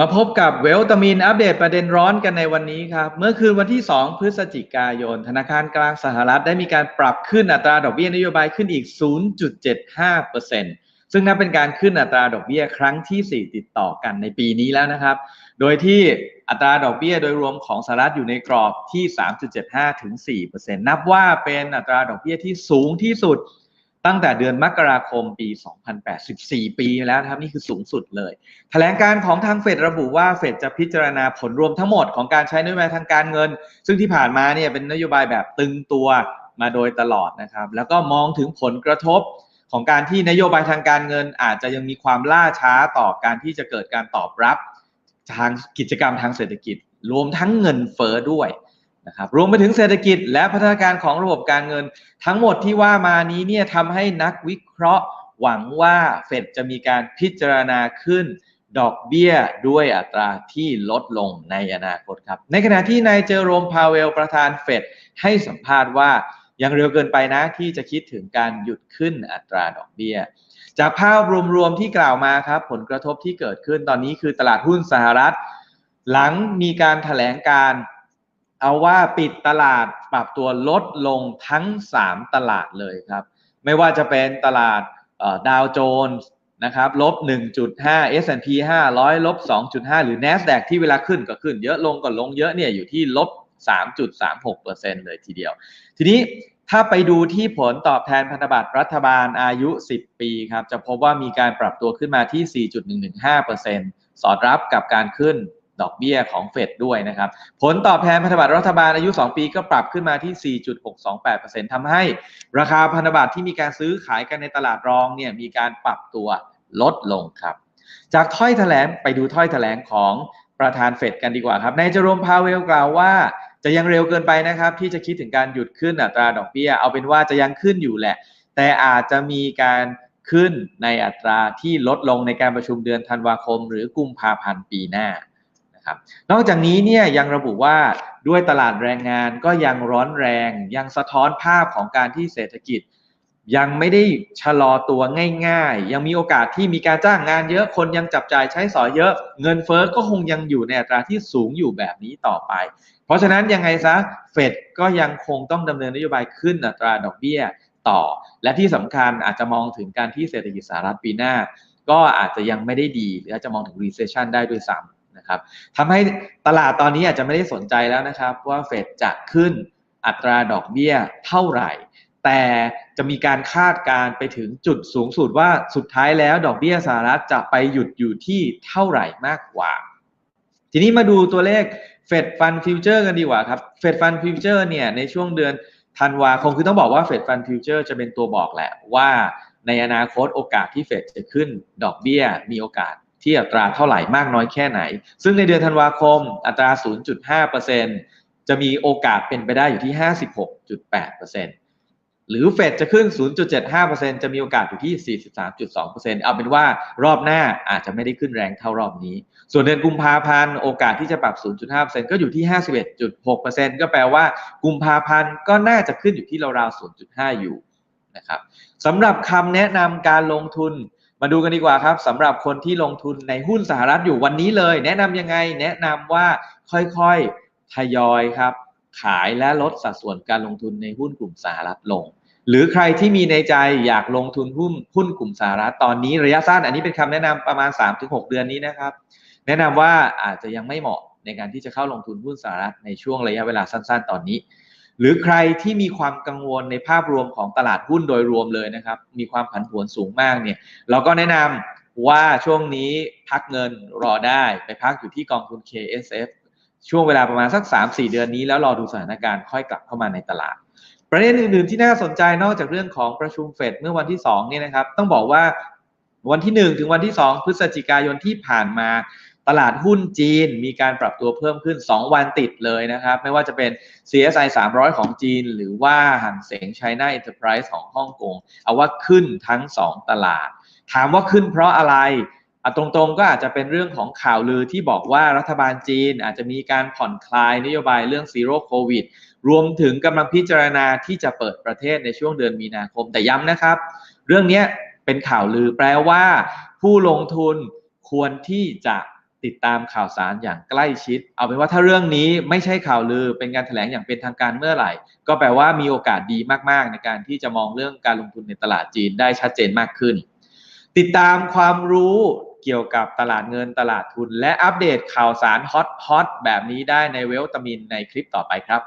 มาพบกับเวลตามินอัปเดตประเด็นร้อนกันในวันนี้ครับ เมื่อคืนวันที่ 2 พฤศจิกายน ธนาคารกลางสหรัฐได้มีการปรับขึ้นอัตราดอกเบี้ยนโยบายขึ้นอีก 0.75%ซึ่งนับเป็นการขึ้นอัตราดอกเบี้ยครั้งที่ 4 ติดต่อกันในปีนี้แล้วนะครับ โดยที่อัตราดอกเบี้ยโดยรวมของสหรัฐอยู่ในกรอบที่ 3.75 ถึง 4%นับว่าเป็นอัตราดอกเบี้ยที่สูงที่สุด ตั้งแต่เดือนมกราคมปี 2084ปีแล้วนะครับ นี่คือสูงสุดเลยแถลงการของทางเฟดระบุว่าเฟดจะพิจารณาผลรวมทั้งหมดของการใช้นโยบายทางการเงิน ซึ่งที่ผ่านมาเนี่ยเป็นนโยบายแบบตึงตัวมาโดยตลอดนะครับ แล้วก็มองถึงผลกระทบของการที่นโยบายทางการเงิน อาจจะยังมีความล่าช้าต่อการที่จะเกิดการตอบรับ ทางกิจกรรมทางเศรษฐกิจ รวมทั้งเงินเฟอ้อด้วย นะครับรวมไปถึงเศรษฐกิจและพัฒนาการของระบบการเงิน ทั้งหมดที่ว่ามานี้เนี่ยทำให้นักวิเคราะห์ หวังว่าเฟดจะมีการพิจารณาขึ้นดอกเบี้ยด้วยอัตราที่ลดลงในอนาคตครับ ในขณะที่นายเจอโรมพาเวลประธานเฟดให้สัมภาษณ์ว่ายังเร็วเกินไปนะที่จะคิดถึงการหยุดขึ้นอัตราดอกเบี้ย จากภาพรวมๆที่กล่าวมาครับผลกระทบที่เกิดขึ้นตอนนี้คือตลาดหุ้นสหรัฐ หลังมีการถแถลงการ เอาว่าปิดตลาดปรับตัวลดลงทั้ง 3 ตลาดเลยครับ ไม่ว่าจะเป็นตลาดดาวโจนส์นะครับลบ 1.5 S&P 500 ลบ 2.5 หรือ NASDAQ ที่เวลาขึ้นก็ขึ้น เยอะลงก็ลงเยอะเนี่ยอยู่ที่ลบ 3.36%เลยทีเดียว ทีนี้ถ้าไปดูที่ผลตอบแทนพันธบัตรรัฐบาลอายุ 10 ปีครับ จะพบว่ามีการปรับตัวขึ้นมาที่ 4.115%สอดรับกับการขึ้น ดอกเบี้ยของเฟดด้วยนะครับ ผลตอบแทนพันธบัตรรัฐบาลอายุ 2 ปีก็ปรับขึ้นมาที่ 4.628%ทำให้ ราคาพันธบัตรที่มีการซื้อขายกันในตลาดรองเนี่ยมีการปรับตัวลดลงครับ จากถ้อยแถลงไปดูถ้อยแถลงของประธานเฟดกันดีกว่าครับนายเจอโรมพาเวลกล่าวว่าจะยังเร็วเกินไปนะครับ ที่จะคิดถึงการหยุดขึ้นอัตราดอกเบี้ย เอาเป็นว่าจะยังขึ้นอยู่แหละ แต่อาจจะมีการขึ้นในอัตราที่ลดลงในการประชุมเดือนธันวาคม หรือกุมภาพันธ์ปีหน้า ครับ นอกจากนี้เนี่ยยังระบุว่าด้วยตลาดแรงงานก็ยังร้อนแรง ยังสะท้อนภาพของการที่เศรษฐกิจ ยังไม่ได้ชะลอตัวง่ายๆ ยังมีโอกาสที่มีการจ้างงานเยอะคนยังจับจ่ายใช้สอยเยอะ เงินเฟอ้อก็คงยังอยู่ในอัตราที่สูงอยู่แบบนี้ต่อไป เพราะฉะนั้นยังไงซะเฟดก็ยังคงต้องดำเนินนโยบายขึ้นอัตราดอกเบี้ยต่อ และที่สำคัญอาจจะมองถึงการที่เศรษฐกิจสหรัฐปีหน้า ก็อาจจะยังไม่ได้ดีหรืออาจจะมองถึง recession ได้ด้วยซ้ำ นะครับทำให้ตลาดตอนนี้อาจจะไม่ได้สนใจแล้วนะครับ ว่าเฟดจะขึ้นอัตราดอกเบี้ยเท่าไหร่ แต่จะมีการคาดการไปถึงจุดสูงสุดว่าสุดท้ายแล้วดอกเบี้ยสหรัฐจะไปหยุดอยู่ที่เท่าไหร่มากกว่า ทีนี้มาดูตัวเลขเฟดฟันฟิวเจอร์กันดีกว่าครับเฟดฟันฟิวเจอร์เนี่ยในช่วงเดือนธันวาคมคือต้องบอกว่าเฟดฟันฟิวเจอร์จะเป็นตัวบอกแหละว่าในอนาคตโอกาสที่เฟดจะขึ้นดอกเบี้ยมีโอกาส ที่อัตราเท่าไหร่มากน้อยแค่ไหน ซึ่งในเดือนธันวาคมอัตรา 0.5%จะมีโอกาสเป็นไปได้อยู่ที่ 56.8%หรือเฟดจะขึ้น 0.75%จะมีโอกาสอยู่ที่ 43.2%เอาเป็นว่ารอบหน้าอาจจะไม่ได้ขึ้นแรงเท่ารอบนี้ ส่วนเดือนกุมภาพันธ์โอกาสที่จะปรับ 0.5%ก็อยู่ที่ 51.6%ก็แปลว่ากุมภาพันธ์ก็น่าจะขึ้นอยู่ที่ราวๆ 0.5 อยู่นะครับสำหรับคำแนะนำการลงทุน มาดูกันดีกว่าครับสำหรับคนที่ลงทุนในหุ้นสหรัฐอยู่วันนี้เลย แนะนำยังไง แนะนำว่าค่อยๆทยอยครับ ขายและลดสัดส่วนการลงทุนในหุ้นกลุ่มสหรัฐลง หรือใครที่มีในใจอยากลงทุนหุ้นหุ้นกลุ่มสหรัฐตอนนี้ระยะสั้น อันนี้เป็นคำแนะนำประมาณ 3-6 เดือนนี้นะครับ แนะนำว่าอาจจะยังไม่เหมาะในการที่จะเข้าลงทุนหุ้นสหรัฐในช่วงระยะเวลาสั้น ๆ ตอนนี้ หรือใครที่มีความกังวลในภาพรวมของตลาดหุ้นโดยรวมเลยนะครับ มีความผันผวนสูงมากเนี่ย เราก็แนะนำว่าช่วงนี้พักเงินรอได้ไปพักอยู่ที่กองทุน KSF ช่วงเวลาประมาณสัก 3-4 เดือนนี้แล้วรอดูสถานการณ์ค่อยกลับเข้ามาในตลาด ประเด็นอื่นๆที่น่าสนใจนอกจากเรื่องของประชุมเฟดเมื่อวันที่2เนี่ยนะครับ ต้องบอกว่าวันที่ 1 ถึงวันที่ 2 พฤศจิกายนที่ผ่านมา ตลาดหุ้นจีนมีการปรับตัวเพิ่มขึ้น 2 วันติดเลยนะครับ ไม่ว่าจะเป็น CSI 300 ของจีน หรือว่าหังเสง China Enterprise ของฮ่องกงเอาว่าขึ้นทั้ง 2 ตลาด ถามว่าขึ้นเพราะอะไรตรงๆก็อาจจะเป็นเรื่องของข่าวลือที่บอกว่ารัฐบาลจีนอาจจะมีการผ่อนคลายนโยบายเรื่องซีโร่โควิดรวมถึงกำลังพิจารณาที่จะเปิดประเทศในช่วงเดือนมีนาคมแต่ย้ำนะครับ เรื่องนี้เป็นข่าวลือแปลว่า ผู้ลงทุนควรที่จะ ติดตามข่าวสารอย่างใกล้ชิด เอาเป็นว่าถ้าเรื่องนี้ไม่ใช่ข่าวลือเป็นการแถลงอย่างเป็นทางการเมื่อไหร่ ก็แปลว่ามีโอกาสดีมากๆ ในการที่จะมองเรื่องการลงทุนในตลาดจีนได้ชัดเจนมากขึ้น ติดตามความรู้เกี่ยวกับตลาดเงินตลาดทุน และอัปเดตข่าวสารฮอตฮอตแบบนี้ได้ในเวลตามินในคลิปต่อไปครับ